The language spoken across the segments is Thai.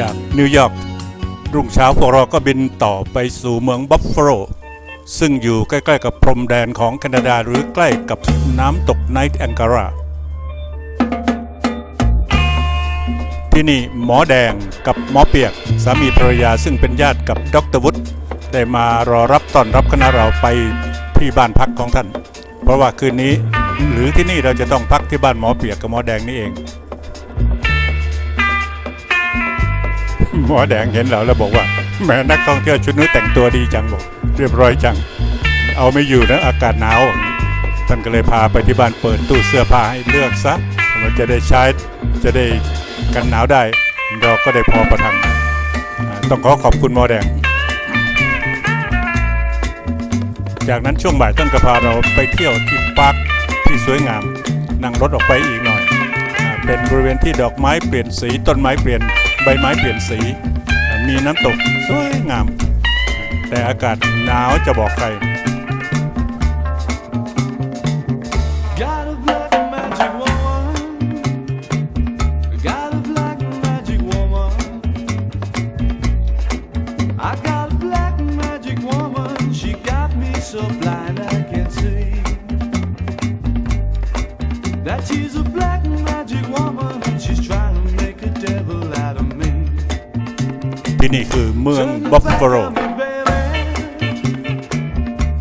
จากนิวยอร์กรุ่งเช้าพวกเราก็บินต่อไปสู่เมืองบัฟฟาโลซึ่งอยู่ใกล้ๆกับพรมแดนของแคนาดาหรือใกล้กับน้ำตกไนท์แองการาที่นี่หมอแดงกับหมอเปียก สามีภรรยาซึ่งเป็นญาติกับดรวุฒิได้มารอรับต้อนรับคณะเราไปที่บ้านพักของท่าน เพราะว่าคืนนี้หรือที่นี่เราจะต้องพักที่บ้านหมอเปียกกับหมอแดงนี่เอง หมอแดงเห็นเราแล้วบอกว่าแม่นักท่องเที่ยวชุดนี้แต่งตัวดีจังบอก เรียบร้อยจัง เอาไม่อยู่นะอากาศหนาวท่านก็เลยพาไปที่บ้านเปิดตู้เสื้อผ้าให้เลือกซะมันจะได้ใช้จะได้กันหนาวได้ เราก็ได้พอประทังต้องขอขอบคุณหมอแดง จากนั้นช่วงบ่ายท่านก็พาเราไปเที่ยวที่ปาร์คที่สวยงาม นั่งรถออกไปอีกหน่อย เป็นบริเวณที่ดอกไม้เปลี่ยนสีต้นไม้เปลี่ยน ใบไม้เปลี่ยนสี มีน้ำตกสวยงาม แต่อากาศหนาวจะบอกใคร ที่นี่คือเมือง Turn บัฟ your ฟา back โล on me, baby.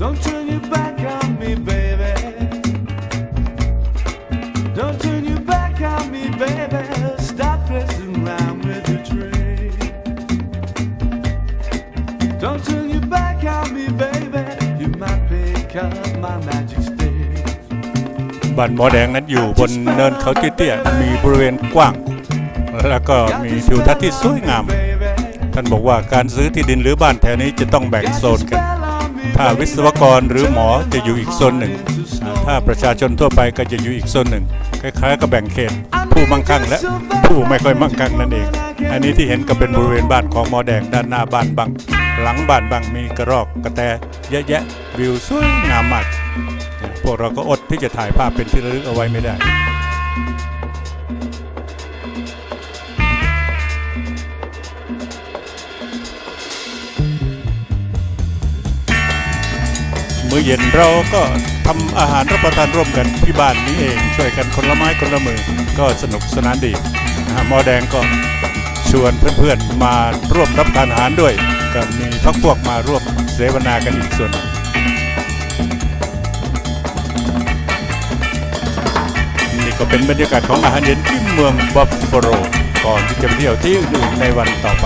Don't turn your back on me, baby. Don't turn your back on me, baby. Stop messing around with the tree. Don't turn your back on me, baby. You might pick up my magic stick. บ้านหมอแดงนั้นอยู่บนเนินเขาเตี้ยๆมีบริเวณกว้าง แล้วก็มีทิวทัศน์ที่สวยงาม ท่านบอกว่าการซื้อที่ดินหรือบ้านแถวนี้จะต้องแบ่งโซนกัน ถ้าวิศวกรหรือหมอจะอยู่อีกโซนหนึ่ง ถ้าประชาชนทั่วไปก็จะอยู่อีกโซนหนึ่ง คล้ายๆกับแบ่งเขต ผู้มั่งคั่งและผู้ไม่ค่อยมั่งคั่งนั่นเอง อันนี้ที่เห็นก็เป็นบริเวณบ้านของหมอแดงด้านหน้าบ้านบางหลังบ้านบางมีกระรอกกระแตเยอะแยะวิวสวยงามมาก พวกเราก็อดที่จะถ่ายภาพเป็นที่ระลึกเอาไว้ไม่ได้ มื้อเย็นเราก็ทำอาหารรับประทานร่วมกันที่บ้านนี้เอง ช่วยกันคนละไม้คนละมือก็สนุกสนานดีนะฮะหมอแดงก็ชวนเพื่อนๆมาร่วมรับประทานอาหารด้วย ก็มีพักพวกมาร่วมเสวนากันอีกส่วนนี่ก็เป็นบรรยากาศของอาหารเย็นที่เมืองบัฟฟาโลก่อนที่จะไปเที่ยวที่อื่นในวันต่อไป